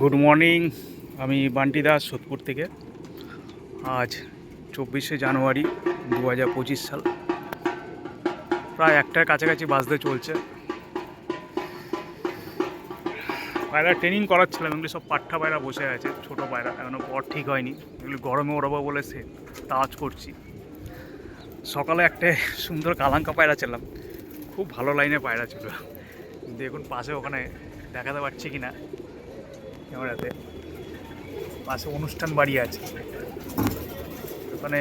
Good morning আমি বান্টি দাস সোদপুর থেকে। আজ চব্বিশে জানুয়ারি দু হাজার পঁচিশ সাল। প্রায় একটার কাছাকাছি বাজতে চলছে। পায়রা ট্রেনিং করাচ্ছিলাম এগুলি সব পাট্টা পায়রা বসে আছে, ছোটো পায়রা এখনও পর ঠিক হয়নি। এগুলি গরমে ওড়াবো বলে সে তাজ করছি। সকালে একটা সুন্দর কালাঙ্কা পায়রা ছিলাম। খুব ভালো লাইনে পায়রা ছিল। দেখুন পাশে ওখানে দেখাতে পারছি কি না ক্যামেরাতে। পাশে অনুষ্ঠান বাড়ি আছে। ওখানে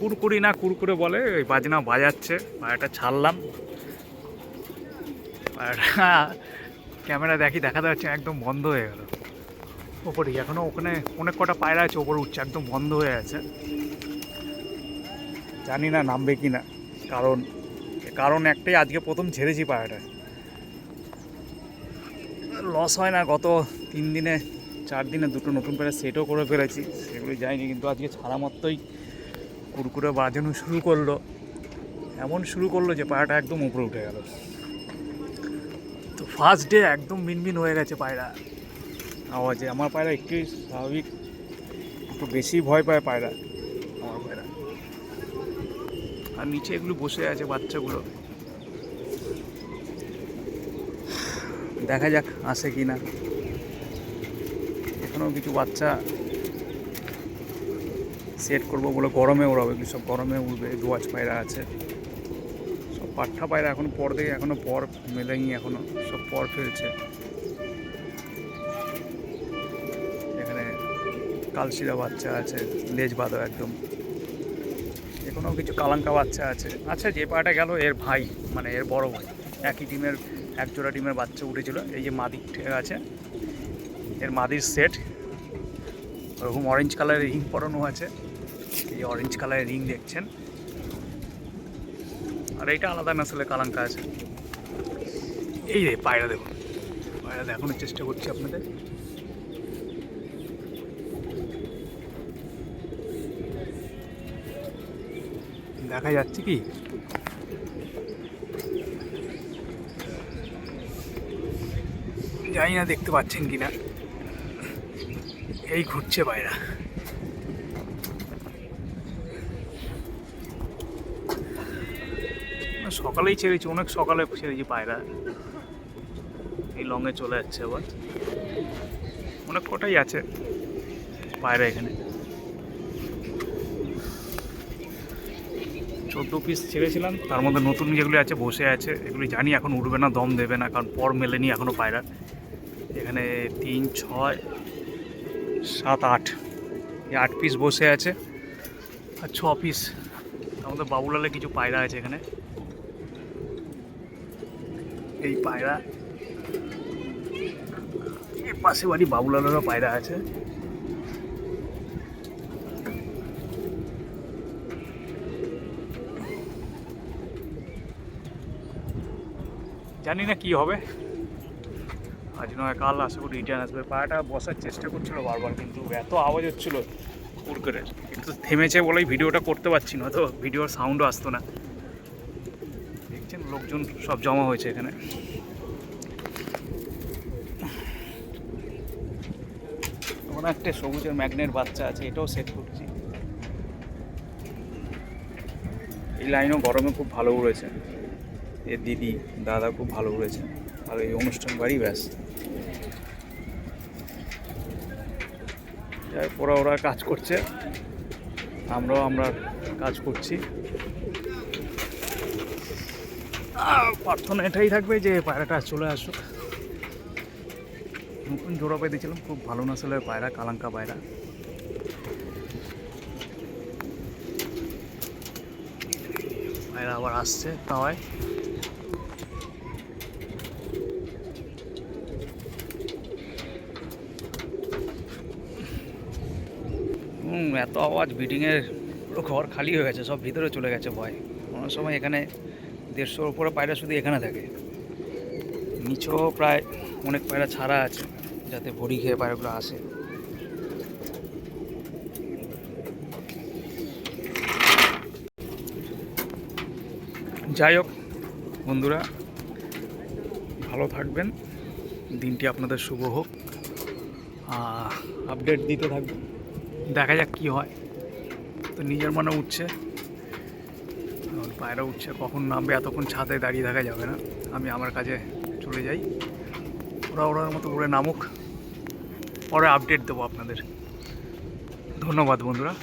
কুরকুরি না কুরকুরে বলে ওই বাজনা বাজাচ্ছে। পায়রাটা ছাড়লাম। পায়রাটা ক্যামেরা দেখি পারছি না, একদম বন্ধ হয়ে গেল। ওপরে এখনও ওখানে অনেক কটা পায়রা আছে ওপরে উঠছে একদম বন্ধ হয়ে আছে। জানি না নামবে কি না। কারণ কারণ একটাই আজকে প্রথম ছেড়েছি পায়রাটা লস হয় না গত তিন দিনে, চার দিনে দুটো নতুন পায়রা সেটও করে ফেলেছি। সেগুলো যায়নি কিন্তু আজকে ছাড়া মাত্রই কুরকুরে বাজানো শুরু করল। এমন শুরু করল যে পায়রাটা একদম উপরে উঠে গেল। তো ফার্স্ট ডে একদম মিনমিন হয়ে গেছে পায়রা। আওয়াজে, আমার পায়রা একটু স্বাভাবিক, একটু বেশি ভয় পায় পায়রা, আমার পায়রা। আর নিচে এগুলো বসে আছে বাচ্চাগুলো। দেখা যাক আসে কি না এখনও কিছু বাচ্চা সেট করব বলে গরমে ওড়াবে এগুলো সব গরমে উঠবে দোয়াজ পায়রা আছে। সব পাঠা পায়রা এখন পর দেখে, এখনও পর মেলেনি, এখনও সব পর ফেলছে। এখানে কালশিরা বাচ্চা আছে, লেজ বাঁধো একদম। এখনও কিছু কালাঙ্কা বাচ্চা আছে। আচ্ছা যে পাটা গেল, এর ভাই মানে এর বড় ভাই। একই টিমের এক জোড়া টিমের বাচ্চা উঠেছিল, এই যে মাদিক আছে। এর মাদির সেট। ওরকম অরেঞ্জ কালারের রিং পরানো আছে। এই অরেঞ্জ কালারের রিং দেখছেন। আর এইটা আলাদা নাসলে কালাঙ্কা আছে। এই রে পায়রা দেখুন। পায়রা দেখানোর চেষ্টা করছি আপনাদের। দেখা যাচ্ছে কি? জানি না দেখতে পাচ্ছেন কি না এই ঘুরছে পায়রা সকালেই ছেড়েছি, অনেক সকালে ছেড়েছি পায়রা এই লঙে চলে যাচ্ছে আবার। অনেক কটাই আছে পায়রা এখানে। চোদ্দ পিস ছেড়েছিলাম, তার মধ্যে নতুন যেগুলি আছে, বসে আছে, এগুলি জানি এখন উঠবে না, দম দেবে না, কারণ পর মেলেনি এখনও পায়রা এখানে তিন, ছয় সাত, আট। এই আট পিস বসে আছে। আর ছ পিস মধ্যে বাবুলালে কিছু পায়রা আছে এখানে। এই পায়রা। এর পাশে বাড়ি বাবুলালেরও পায়রা আছে। জানি না কি হবে। আজ নয়, কাল আশা করি রিটার্ন আসবে। পায়রাটা বসার চেষ্টা করছিল বারবার, কিন্তু এত আওয়াজ হচ্ছিল কুরকুরের কিন্তু থেমেছে বলেই ভিডিওটা করতে পারছি না তো ভিডিওর সাউন্ডও আসতো না। দেখছেন, লোকজন সব জমা হয়েছে এখানে। একটা সবুজের ম্যাগনেট বাচ্চা আছে, এটাও সেট করছি। এই লাইনও গরমে খুব ভালো উড়েছে। এর দিদি, দাদা খুব ভালো উড়েছে। আর এই অনুষ্ঠান বাড়ি ব্যাস। যাই ওরা ওরা কাজ করছে। আমরাও আমরা কাজ করছি। প্রার্থনা এটাই থাকবে যে পায়রাটা চলে আসুক। নতুন জোড়া পেয়েছিলাম খুব ভালো নাসলের পায়রা, কালাঙ্কা পায়রা। পায়রা আবার আসছে তাওয়ায়। এত আওয়াজ বিল্ডিংয়ের পুরো ঘর খালি হয়ে গেছে, সব ভিতরে চলে গেছে ভয়। কোনো সময় এখানে দেড়শোর উপরে পায়রা শুধু এখানে থাকে। নিচেও প্রায় অনেক পায়রা ছাড়া আছে, যাতে ভরি খেয়ে পায়রাগুলো আসে। যাই হোক, বন্ধুরা, ভালো থাকবেন। দিনটি আপনাদের শুভ হোক। আপডেট দিতে থাকব দেখা যাক কী হয়। তো নিজের মনে উঠছে। বাইরে উঠছে, কখন নামবে, এতক্ষণ ছাদে দাঁড়িয়ে দেখা যাবে না। আমি আমার কাজে চলে যাই। ওরা ওরার মতো উড়ে নামুক। পরে আপডেট দেবো আপনাদের। ধন্যবাদ বন্ধুরা।